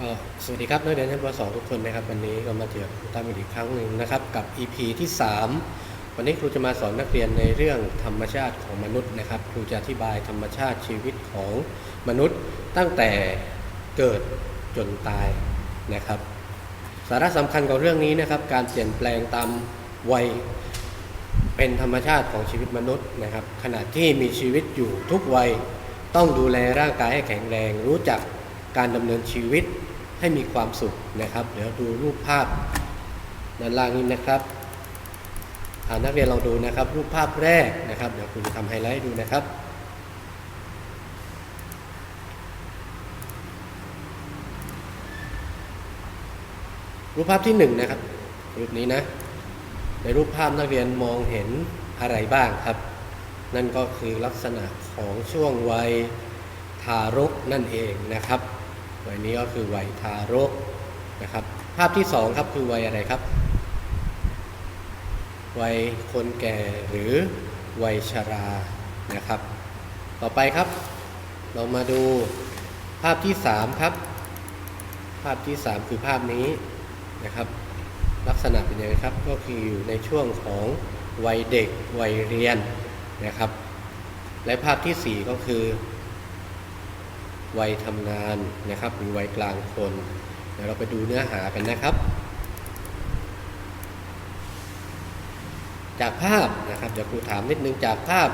ก็สวัสดีครับนักเรียนชั้นป .2 ทุกคนนะครับ วันนี้ก็มาเจอครูตั้มอีกครั้งหนึ่งนะครับ กับ EP ที่ 3 วันนี้ครูจะมาสอนนักเรียนในเรื่องธรรมชาติของมนุษย์นะครับ ครูจะอธิบายธรรมชาติชีวิตของมนุษย์ตั้งแต่เกิดจนตายนะครับ สาระสำคัญของเรื่องนี้นะครับ การเปลี่ยนแปลงตามวัยเป็นธรรมชาติของชีวิตมนุษย์นะครับ ขณะที่มีชีวิตอยู่ทุกวัยต้องดูแลร่างกายให้แข็งแรงรู้จัก การดำเนินชีวิตให้มีความสุขนะครับ เดี๋ยวดูรูปภาพด้านล่างนี้นะครับนักเรียนลองดูนะครับ รูปภาพแรกนะครับ เดี๋ยวครูจะทำไฮไลท์ดูนะครับรูปภาพที่หนึ่งนะครับรูปนี้นะ ในรูปภาพนักเรียนมองเห็นอะไรบ้างครับ นั่นก็คือลักษณะของช่วงวัยทารกนั่นเองนะครับ วัยนี้ก็คือวัยทารกนะครับ ภาพที่สองครับคือวัยอะไรครับ วัยคนแก่หรือวัยชรานะครับ ต่อไปครับ เรามาดูภาพที่สามครับ ภาพที่สามคือภาพนี้นะครับ ลักษณะเป็นยังไงครับก็คืออยู่ในช่วงของวัยเด็กวัยเรียนนะครับ และภาพที่ 4 ก็คือ วัยทำงานนะครับ หรือวัยกลางคนเดี๋ยวเราไปดูเนื้อหากันนะครับ จากภาพนะครับเดี๋ยวครูถามนิดนึงจากภาพ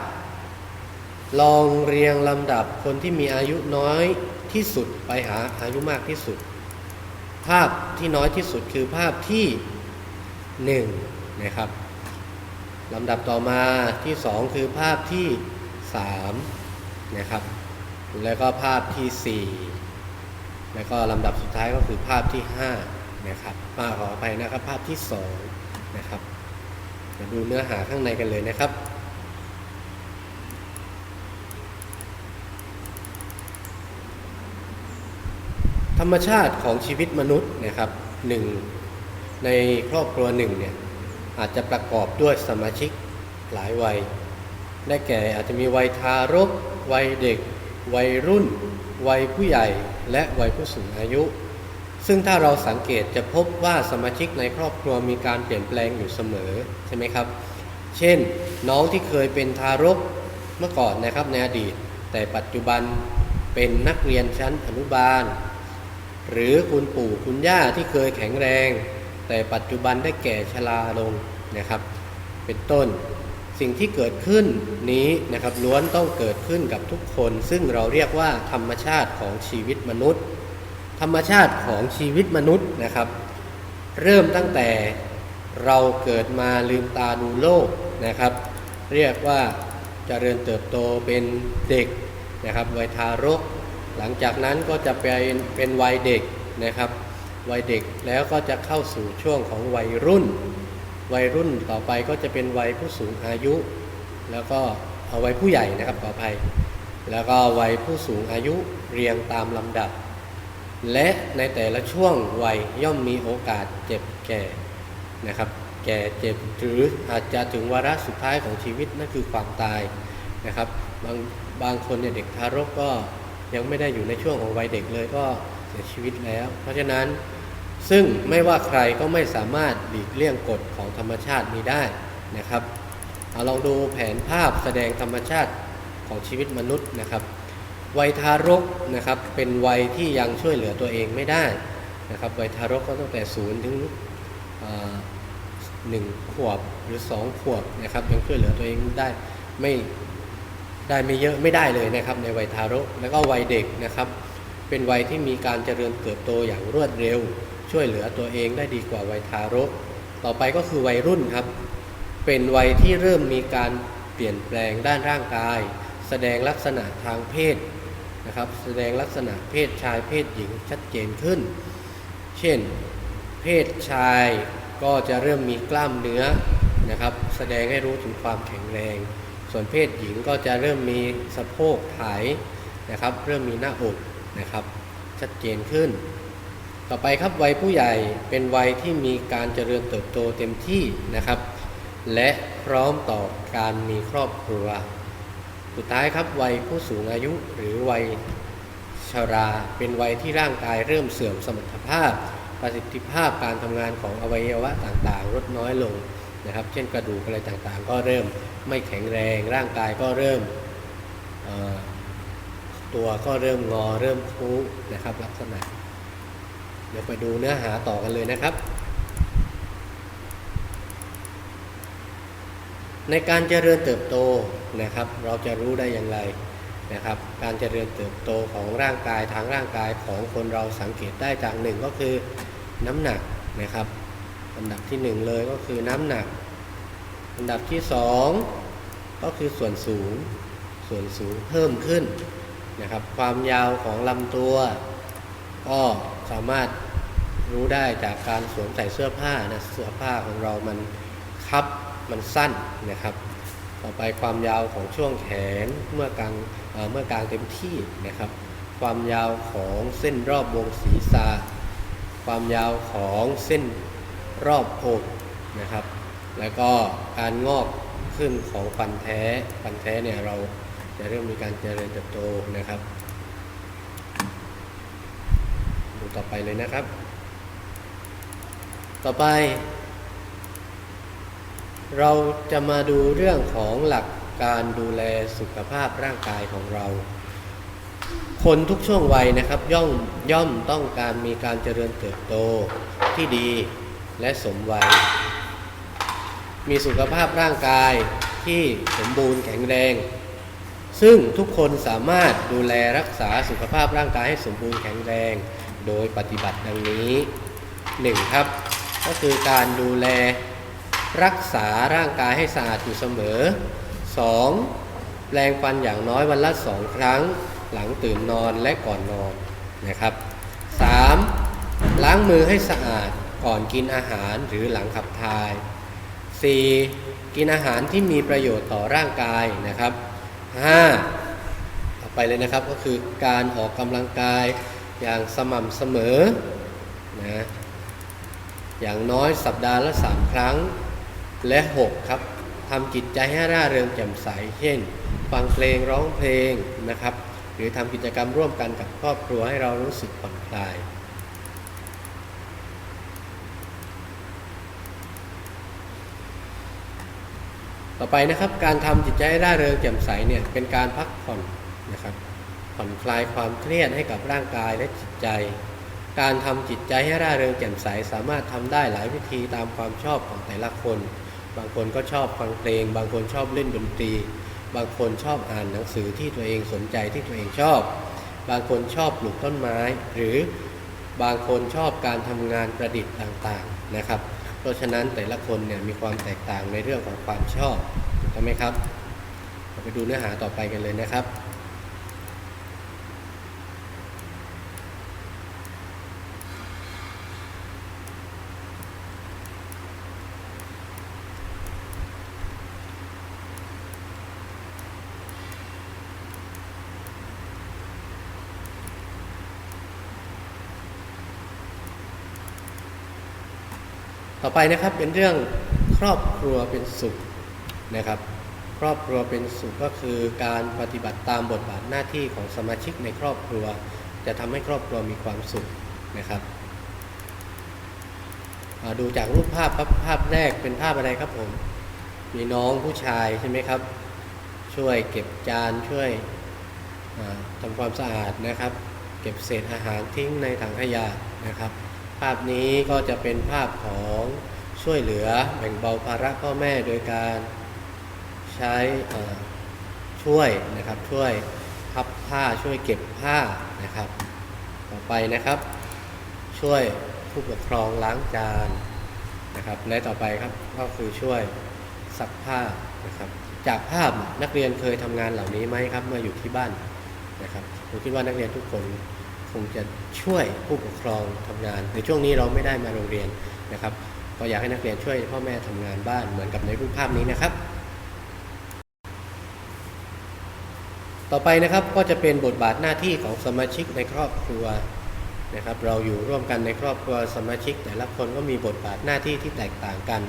ลองเรียงลำดับคนที่มีอายุน้อยที่สุดไปหาอายุมากที่สุด ภาพที่น้อยที่สุดคือภาพที่หนึ่งนะครับลำดับต่อมาที่สองคือภาพที่สามนะครับ แล้วก็ภาพที่สี่แล้วก็ลำดับสุดท้ายก็คือภาพที่ห้านะครับมาขออภัยนะครับ ภาพที่สองนะครับมาดูเนื้อหาข้างในกันเลยนะครับธรรมชาติของชีวิตมนุษย์นะครับหนึ่งในครอบครัวหนึ่งเนี่ยอาจจะประกอบด้วยสมาชิกหลายวัย ได้แก่อาจจะมีวัยทารก วัยเด็ก วัยรุ่น วัยผู้ใหญ่ และวัยผู้สูงอายุ ซึ่งถ้าเราสังเกตจะพบว่าสมาชิกในครอบครัวมีการเปลี่ยนแปลงอยู่เสมอใช่ไหมครับ เช่น น้องที่เคยเป็นทารกเมื่อก่อนนะครับในอดีต แต่ปัจจุบันเป็นนักเรียนชั้นอนุบาล หรือคุณปู่คุณย่าที่เคยแข็งแรง แต่ปัจจุบันได้แก่ชราลงนะครับ เป็นต้น สิ่งที่เกิดขึ้นนี้นะครับล้วนต้องเกิดขึ้นกับทุกคน ซึ่งเราเรียกว่าธรรมชาติของชีวิตมนุษย์ ธรรมชาติของชีวิตมนุษย์นะครับ เริ่มตั้งแต่เราเกิดมาลืมตาดูโลกนะครับ เรียกว่าเจริญเติบโตเป็นเด็กนะครับวัยทารก หลังจากนั้นก็จะเป็นเป็นวัยเด็กนะครับวัยเด็กแล้วก็จะเข้าสู่ช่วงของวัยรุ่น วัยรุ่นต่อไปก็จะเป็นวัยผู้สูงอายุ แล้วก็เอาวัยผู้ใหญ่นะครับขออภัย แล้วก็วัยผู้สูงอายุเรียงตามลำดับ และในแต่ละช่วงวัยย่อมมีโอกาสเจ็บแก่นะครับ แก่เจ็บหรืออาจจะถึงวาระสุดท้ายของชีวิตนั่นคือความตายนะครับ บางบางคนเนี่ยเด็กทารกก็ยังไม่ได้อยู่ในช่วงของวัยเด็กเลยก็เสียชีวิตแล้ว เพราะฉะนั้น ซึ่งไม่ว่าใครก็ไม่สามารถหลีกเลี่ยงกฎของธรรมชาตินี้ได้นะครับเอาลองดูแผนภาพแสดงธรรมชาติของชีวิตมนุษย์นะครับวัยทารกนะครับเป็นวัยที่ยังช่วยเหลือตัวเองไม่ได้นะครับวัยทารกก็ตั้งแต่ศูนย์ถึงหนึ่งขวบหรือสองขวบนะครับยังช่วยเหลือตัวเองได้ไม่ได้ไม่เยอะไม่ได้เลยนะครับในวัยทารกแล้วก็วัยเด็กนะครับ เป็นวัยที่มีการเจริญเติบโตอย่างรวดเร็ว ช่วยเหลือตัวเองได้ดีกว่าวัยทารก ต่อไปก็คือวัยรุ่นครับ เป็นวัยที่เริ่มมีการเปลี่ยนแปลงด้านร่างกาย แสดงลักษณะทางเพศนะครับ แสดงลักษณะเพศชายเพศหญิงชัดเจนขึ้น เช่น เพศชายก็จะเริ่มมีกล้ามเนื้อนะครับ แสดงให้รู้ถึงความแข็งแรง ส่วนเพศหญิงก็จะเริ่มมีสะโพกไถนะครับ เริ่มมีหน้าอกนะครับ ชัดเจนขึ้น ต่อไปครับวัยผู้ใหญ่เป็นวัยที่มีการเจริญเติบโตเต็มที่นะครับ และพร้อมต่อการมีครอบครัว สุดท้ายครับวัยผู้สูงอายุหรือวัยชรา เป็นวัยที่ร่างกายเริ่มเสื่อมสมรรถภาพ ประสิทธิภาพการทำงานของอวัยวะต่างๆ ลดน้อยลงนะครับ เช่นกระดูกอะไรต่างๆ ก็เริ่มไม่แข็งแรง ร่างกายก็เริ่มตัวก็เริ่มงอเริ่มคู้นะครับลักษณะ เดี๋ยวไปดูเนื้อหาต่อกันเลยนะครับ ในการเจริญเติบโตนะครับ เราจะรู้ได้อย่างไรนะครับ การเจริญเติบโตของร่างกายทางร่างกายของคนเราสังเกตได้จากหนึ่งก็คือน้ำหนักนะครับอันดับที่หนึ่งเลยก็คือน้ำหนัก อันดับที่สองก็คือส่วนสูง ส่วนสูงเพิ่มขึ้นนะครับ ความยาวของลำตัวก็ สามารถรู้ได้จากการสวมใส่เสื้อผ้านะเสื้อผ้าของเรามันคับมันสั้นนะครับ ต่อไปความยาวของช่วงแขนเมื่อกลางเเมื่อกลางเต็มที่นะครับ ความยาวของเส้นรอบวงศีรษะความยาวของเส้นรอบอกนะครับ แล้วก็การงอกขึ้นของฟันแท้ฟันแท้เนี่ยเราจะเริ่มมีการเจริญเติบโตนะครับ ดู ต่อไปเลยนะครับ ต่อไป เราจะมาดูเรื่องของหลักการดูแลสุขภาพร่างกายของเรา คนทุกช่วงวัยนะครับย่อมย่อมต้องการมีการเจริญเติบโตที่ดีและสมวัย มีสุขภาพร่างกายที่สมบูรณ์แข็งแรง ซึ่งทุกคนสามารถดูแลรักษาสุขภาพร่างกายให้สมบูรณ์แข็งแรง โดยปฏิบัติดังนี้ 1. ครับ ก็คือการดูแลรักษาร่างกายให้สะอาดอยู่เสมอ 2. แปรงฟันอย่างน้อยวันละสองครั้ง หลังตื่นนอนและก่อนนอนนะครับ 3. ล้างมือให้สะอาดก่อนกินอาหารหรือหลังขับถ่าย 4. กินอาหารที่มีประโยชน์ต่อร่างกายนะครับ 5. ไปเลยนะครับก็คือการออกกำลังกาย อย่างสม่ำเสมอนะอย่างน้อยสัปดาห์ละ3ครั้งและ 6 ครับทำจิตใจให้ร่าเริงแจ่มใส เช่น ฟังเพลงร้องเพลงนะครับ หรือทำกิจกรรมร่วมกันกับครอบครัวให้เรารู้สึกผ่อนคลายต่อไปนะครับการทำจิตใจให้ร่าเริงแจ่มใสเนี่ยเป็นการพักผ่อน ผ่อนคลายความเครียดให้กับร่างกายและจิตใจ การทำจิตใจให้ร่าเริงแจ่มใสสามารถทำได้หลายวิธีตามความชอบของแต่ละคน บางคนก็ชอบฟังเพลง บางคนชอบเล่นดนตรี บางคนชอบอ่านหนังสือที่ตัวเองสนใจที่ตัวเองชอบ บางคนชอบปลูกต้นไม้ หรือบางคนชอบการทำงานประดิษฐ์ต่างๆนะครับ เพราะฉะนั้นแต่ละคนเนี่ยมีความแตกต่างในเรื่องของความชอบถูกต้องไหมครับเราไปดูเนื้อหาต่อไปกันเลยนะครับ ต่อไปนะครับเป็นเรื่องครอบครัวเป็นสุขนะครับ ครอบครัวเป็นสุขก็คือการปฏิบัติตามบทบาทหน้าที่ของสมาชิกในครอบครัว จะทำให้ครอบครัวมีความสุขนะครับดูจากรูปภาพครับภาพแรกเป็นภาพอะไรครับผมมีน้องผู้ชายใช่ไหมครับ ช่วยเก็บจานช่วยอ่าทำความสะอาดนะครับ เก็บเศษอาหารทิ้งในถังขยะนะครับ ภาพนี้ก็จะเป็นภาพของช่วยเหลือแบ่งเบาภาระพ่อแม่โดยการใช้ช่วยนะครับช่วยพับผ้าช่วยเก็บผ้านะครับ ต่อไปนะครับ ช่วยผู้ปกครองล้างจานนะครับ และต่อไปครับก็คือช่วยซักผ้านะครับ จากภาพนักเรียนเคยทำงานเหล่านี้ไหมครับ เมื่ออยู่ที่บ้านนะครับผมคิดว่านักเรียนทุกคน คงจะช่วยผู้ปกครองทำงาน ในช่วงนี้เราไม่ได้มาโรงเรียนนะครับก็อยากให้นักเรียนช่วยพ่อแม่ทำงานบ้านเหมือนกับในรูปภาพนี้นะครับ ต่อไปนะครับก็จะเป็นบทบาทหน้าที่ของสมาชิกในครอบครัวนะครับ เราอยู่ร่วมกันในครอบครัวสมาชิก แต่ละคนก็มีบทบาทหน้าที่ที่แตกต่างกัน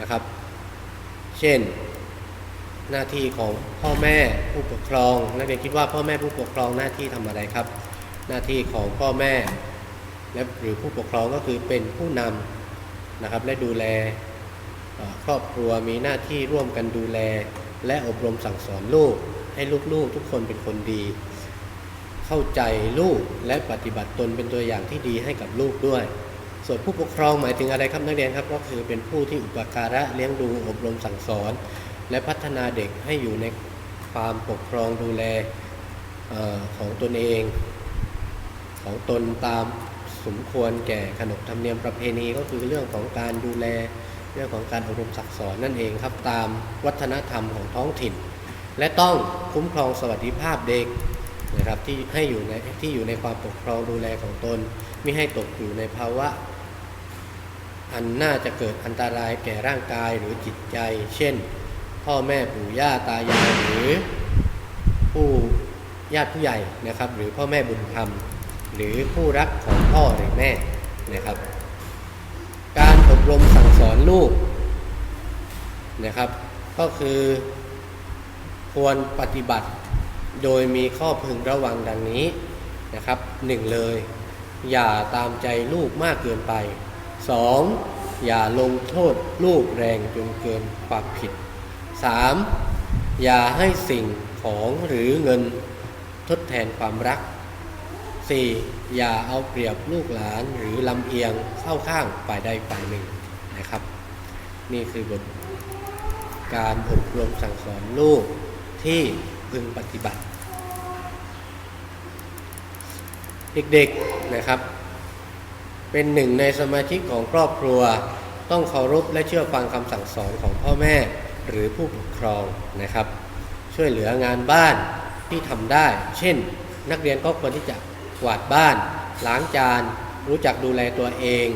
นะครับ เช่นหน้าที่ของพ่อแม่ผู้ปกครองนักเรียนคิดว่าพ่อแม่ผู้ปกครองหน้าที่ทำอะไรครับ หน้าที่ของพ่อแม่ และหรือผู้ปกครองก็คือเป็นผู้นำนะครับและดูแลครอบครัวมีหน้าที่ร่วมกันดูแล และอบรมสั่งสอนลูก ให้ลูกๆทุกคนเป็นคนดี เข้าใจลูกและปฏิบัติตนเป็นตัวอย่างที่ดีให้กับลูกด้วย ส่วนผู้ปกครองหมายถึงอะไรครับนักเรียนครับ ก็คือเป็นผู้ที่อุปการะเลี้ยงดูอบรมสั่งสอน และพัฒนาเด็กให้อยู่ในความปกครองดูแลออของตนเอง ของตนตามสมควรแก่ขนบธรรมเนียมประเพณีก็คือเรื่องของการดูแลเรื่องของการอบรมสั่งสอนนั่นเองครับตามวัฒนธรรมของท้องถิ่น และต้องคุ้มครองสวัสดิภาพเด็กนะครับที่ให้อยู่ในที่อยู่ในความปกครองดูแลของตนไม่ให้ตกอยู่ในภาวะ อันน่าจะเกิดอันตรายแก่ร่างกายหรือจิตใจ เช่น พ่อแม่ปู่ย่าตายายหรือผู้ญาติผู้ใหญ่นะครับ หรือพ่อแม่บุญธรรม หรือผู้รักของพ่อหรือแม่นะครับ การอบรมสั่งสอนลูกนะครับ ก็คือควรปฏิบัติโดยมีข้อพึงระวังดังนี้นะครับหนึ่งเลย อย่าตามใจลูกมากเกินไป 2. อย่าลงโทษลูกแรงจนเกินความผิด 3. อย่าให้สิ่งของหรือเงินทดแทนความรัก 4. อย่าเอาเปรียบลูกหลานหรือลำเอียงเข้าข้างฝ่ายใดฝ่ายหนึ่งนะครับ นี่คือบทการอบรมสั่งสอนลูกที่พึงปฏิบัติ เด็กๆนะครับ เป็นหนึ่งในสมาชิกของครอบครัว ต้องเคารพและเชื่อฟังคำสั่งสอนของพ่อแม่หรือผู้ปกครองนะครับ ช่วยเหลืองานบ้านที่ทำได้ เช่น นักเรียนก็ควรที่จะ กวาดบ้าน ล้างจาน รู้จักดูแลตัวเอง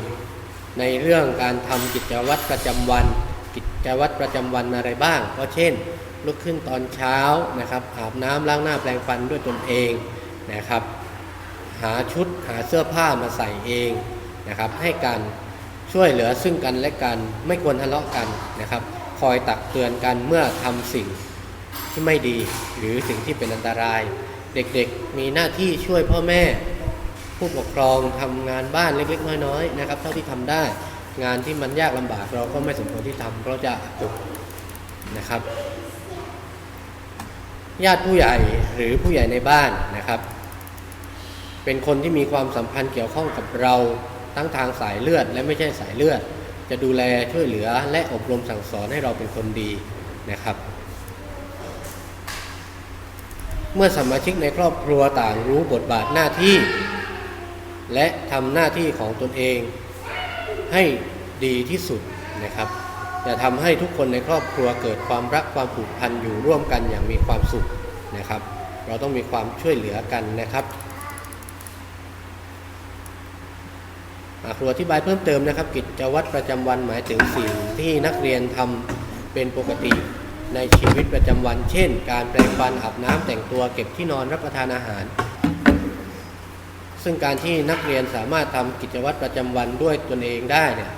ในเรื่องการทำกิจวัตรประจำวัน กิจวัตรประจำวันอะไรบ้าง ก็เช่น ลุกขึ้นตอนเช้านะครับอาบน้ำล้างหน้าแปรงฟันด้วยตนเองนะครับ หาชุดหาเสื้อผ้ามาใส่เองนะครับ ให้กันช่วยเหลือซึ่งกันและกันไม่ควรทะเลาะกันนะครับ คอยตักเตือนกันเมื่อทำสิ่งที่ไม่ดีหรือสิ่งที่เป็นอันตราย เด็กๆมีหน้าที่ช่วยพ่อแม่ ผู้ปกครองทำงานบ้านเล็กๆ น้อยๆนะครับ เท่าที่ทำได้งานที่มันยากลำบากเราก็ไม่สมควรที่ทำเพราะจะจบนะครับ ญาติผู้ใหญ่หรือผู้ใหญ่ในบ้านนะครับ เป็นคนที่มีความสัมพันธ์เกี่ยวข้องกับเราทั้งทางสายเลือด และไม่ใช่สายเลือด จะดูแลช่วยเหลือและอบรมสั่งสอนให้เราเป็นคนดีนะครับ เมื่อสมาชิกในครอบครัวต่างรู้บทบาทหน้าที่ และทำหน้าที่ของตนเอง ให้ดีที่สุดนะครับ จะทำให้ทุกคนในครอบครัวเกิดความรักความผูกพันอยู่ร่วมกันอย่างมีความสุขนะครับ เราต้องมีความช่วยเหลือกันนะครับครูอธิบายเพิ่มเติมนะครับ กิจวัตรประจำวันหมายถึงสิ่งที่นักเรียนทำเป็นปกติ ในชีวิตประจำวัน เช่น การแปรงฟันอาบน้ำแต่งตัวเก็บที่นอนรับประทานอาหาร ซึ่งการที่นักเรียนสามารถทำกิจวัตรประจำวันด้วยตนเองได้เนี่ย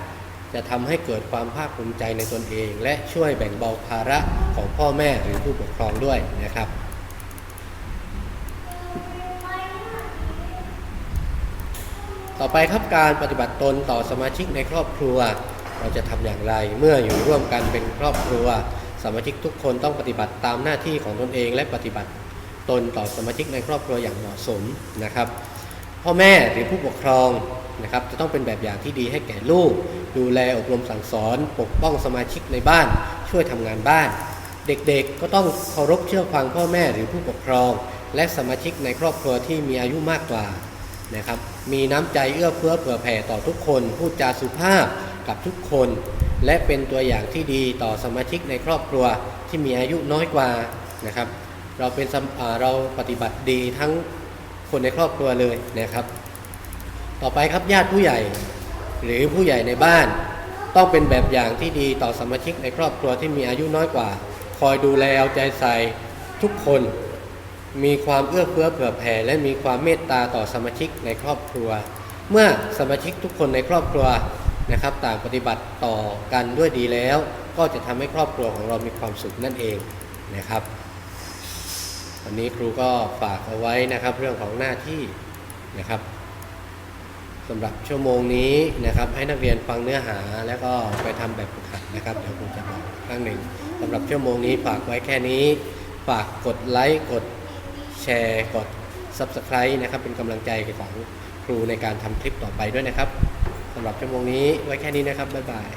จะทำให้เกิดความภาคภูมิใจในตนเอง และช่วยแบ่งเบาภาระของพ่อแม่หรือผู้ปกครองด้วยนะครับต่อไปครับการปฏิบัติตนต่อสมาชิกในครอบครัว เราจะทำอย่างไรเมื่ออยู่ร่วมกันเป็นครอบครัว สมาชิกทุกคนต้องปฏิบัติตามหน้าที่ของตนเองและปฏิบัติตนต่อสมาชิกในครอบครัวอย่างเหมาะสมนะครับ พ่อแม่หรือผู้ปกครองนะครับจะต้องเป็นแบบอย่างที่ดีให้แก่ลูก ดูแลอบรมสั่งสอน ปกป้องสมาชิกในบ้าน ช่วยทำงานบ้าน เด็กๆก็ต้องเคารพเชื่อฟังพ่อแม่หรือผู้ปกครอง และสมาชิกในครอบครัวที่มีอายุมากกว่านะครับมีน้ำใจเอื้อเฟื้อเผื่อแผ่ต่อทุกคน พูดจาสุภาพกับทุกคน และเป็นตัวอย่างที่ดีต่อสมาชิกในครอบครัวที่มีอายุน้อยกว่านะครับ เราเป็นเราปฏิบัติดีทั้งคนในครอบครัวเลยนะครับ ต่อไปครับญาติผู้ใหญ่ หรือผู้ใหญ่ในบ้าน ต้องเป็นแบบอย่างที่ดีต่อสมาชิกในครอบครัวที่มีอายุน้อยกว่า คอยดูแลเอาใจใส่ทุกคน มีความเอื้อเฟื้อเผื่อแผ่และมีความเมตตาต่อสมาชิกในครอบครัว เมื่อสมาชิกทุกคนในครอบครัว นะครับ ต่างปฏิบัติต่อกันด้วยดีแล้ว ก็จะทำให้ครอบครัวของเรามีความสุขนั่นเองนะครับวันนี้ครูก็ฝากเอาไว้นะครับ เรื่องของหน้าที่นะครับสำหรับชั่วโมงนี้นะครับ ให้นักเรียนฟังเนื้อหาแล้วก็ไปทำแบบฝึกหัดนะครับเดี๋ยวผมจะบอกอีกครั้งหนึ่งสำหรับชั่วโมงนี้ฝากไว้แค่นี้ ฝากกดไลค์กดแชร์ กด Subscribe นะครับ เป็นกำลังใจของครูในการทำคลิปต่อไปด้วยนะครับ สำหรับชั่วโมงนี้ไว้แค่นี้นะครับ บ๊ายบาย